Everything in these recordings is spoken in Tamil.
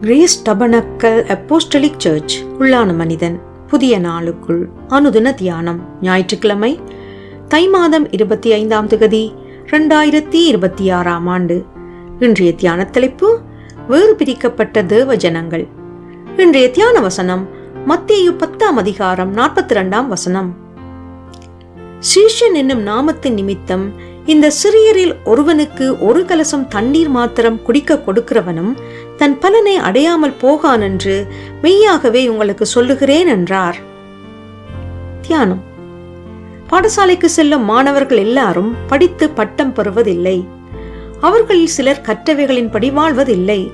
கிரேஸ் டபனக்கல் அப்போஸ்டலிக் சர்ச் உள்ளான மனிதன். புதிய நாளுக்குள் அனுதின தியானம் ஞாயிற்றுக்கிழமை தை மாதம் இருபத்தி ஐந்தாம் திகதி ரெண்டாயிரத்தி இருபத்தி ஆறாம் ஆண்டு. இன்றைய தியான தலைப்பு வேறு பிரிக்கப்பட்ட தேவ ஜனங்கள். இன்றைய தியான வசனம் மத்திய பத்தாம் அதிகாரம் நாற்பத்தி ரெண்டாம் வசனம். சீஷன் என்னும் நாமத்தின் நிமித்தம் இந்த சிறியரில் ஒருவனுக்கு ஒரு கலசம் தண்ணீர் மாத்திரம் குடிக்க கொடுக்கிறவனும் தன் பலனை அடையாமல் போகான் என்று மெய்யாகவே உங்களுக்கு சொல்லுகிறேன் என்றார். தியானம். பாடசாலைக்கு செல்லும் மாணவர்கள் எல்லாரும் படித்து பட்டம் பெறுவதில்லை. அவர்களில் சிலர் கற்றவைகளின்படி வாழ்வதில்லை.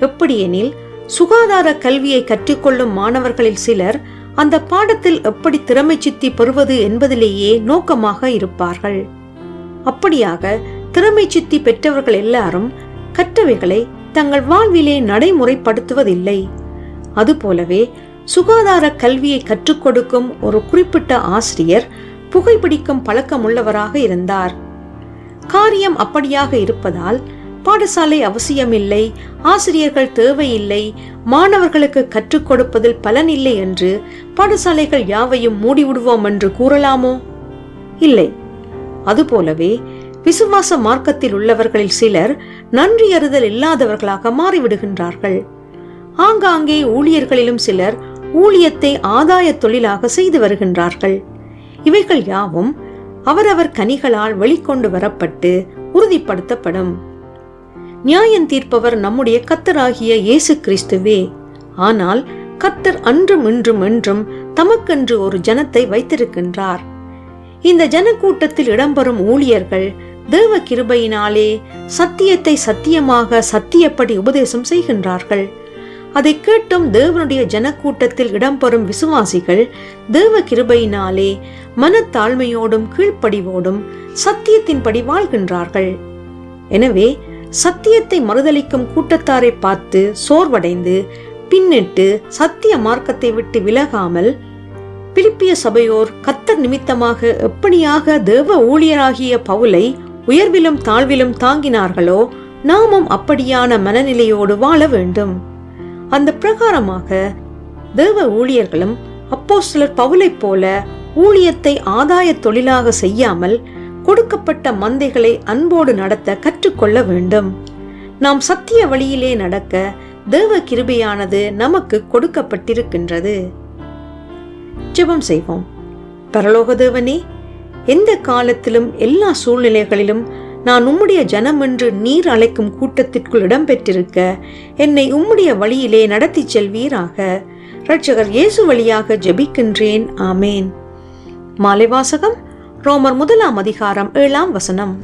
எப்படியெனில் சுகாதார கல்வியை கற்றுக்கொள்ளும் மாணவர்களில் சிலர் அந்த பாடத்தில் எப்படி திறமை சித்தி பெறுவது என்பதிலேயே நோக்கமாக இருப்பார்கள். அப்படியாக திறமை சித்தி பெற்றவர்கள் எல்லாரும் கற்றவைகளை தங்கள் வாழ்விலே நடைமுறைப்படுத்துவதில்லை. அதுபோலவே சுகாதார கல்வியை கற்றுக் கொடுக்கும் ஒரு குறிப்பிட்ட ஆசிரியர் புகைப்பிடிக்கும் பழக்கமுள்ளவராக இருந்தார். காரியம் அப்படியாக இருப்பதால் பாடசாலை அவசியமில்லை ஆசிரியர்கள் தேவையில்லை மாணவர்களுக்கு கற்றுக் கொடுப்பதில் இல்லை என்று பாடசாலைகள் யாவையும் மூடிவிடுவோம் என்று கூறலாமோ? இல்லை. அதுபோலவே விசுவாச மார்க்கத்தில் உள்ளவர்களில் சிலர் நன்றி அறிதல் இல்லாதவர்களாக மாறிவிடுகின்றார்கள். ஆங்காங்கே ஊழியர்களிலும் சிலர் ஊழியத்தை ஆதாய தொழிலாக செய்து வருகின்றார்கள். இவைகள் யாவும் அவரவர் கனிகளால் வெளிக்கொண்டு வரப்பட்டு உறுதிப்படுத்தப்படும். நியாயம் தீர்ப்பவர் நம்முடைய கத்தராகிய இயேசு கிறிஸ்துவே. ஆனால் கத்தர் அன்றும் இன்றும் என்றும் தமக்கென்று ஒரு ஜனத்தை வைத்திருக்கின்றார். இந்த ஜனக்கூட்டத்தில் இடம்பெறும் ஊழியர்கள் தேவ கிருபையினாலே சத்தியத்தை சத்தியமாக சத்தியப்படி உபதேசம் செய்கின்றார்கள். அதை கேட்டும் தேவனுடைய ஜனக்கூட்டத்தில் இடம்பெறும் விசுவாசிகள் தேவ கிருபையினாலே மனத்தாழ்மையோடும் கீழ்ப்படிவோடும் சத்தியத்தின்படி வாழ்கின்றார்கள். எனவே சத்தியத்தை மறுதளிக்கும் கூட்டத்தாரை பார்த்து சோர்வடைந்து பின்னிட்டு சத்திய மார்க்கத்தை விட்டு விலகாமல் பிலிப்பிய சபையோர் கத்தர் நிமித்தமாக எப்படியாக தேவ ஊழியராகிய பவுலை உயர்விலும் தாழ்விலும் தாங்கினார்களோ நாமும் அப்படியான மனநிலையோடு வாழ வேண்டும். அந்த பிரகாரமாக தேவ ஊழியர்களும் அப்போ சிலர் பவுலைப் போல ஊழியத்தை ஆதாய தொழிலாக செய்யாமல் கொடுக்கப்பட்ட மந்தைகளை அன்போடு நடத்த கற்றுக்கொள்ள வேண்டும். நாம் சத்திய வழியிலே நடக்க தேவ கிருபையானது நமக்கு கொடுக்கப்பட்டிருக்கின்றது. ஜெபம் செய்வோம். பரலோக தேவனே எந்த காலத்திலும் எல்லா சூழ்நிலைகளிலும் நான் உம்முடைய ஜனம் என்று நீர் அழைக்கும் கூட்டத்திற்குள் இடம்பெற்றிருக்க என்னை உம்முடைய வழியிலே நடத்தி செல்வீராக. இரட்சகர் இயேசு வழியாக ஜெபிக்கின்றேன். ஆமேன். மாலை வாசகம் ரோமர் முதலாம் அதிகாரம் ஏழாம் வசனம்.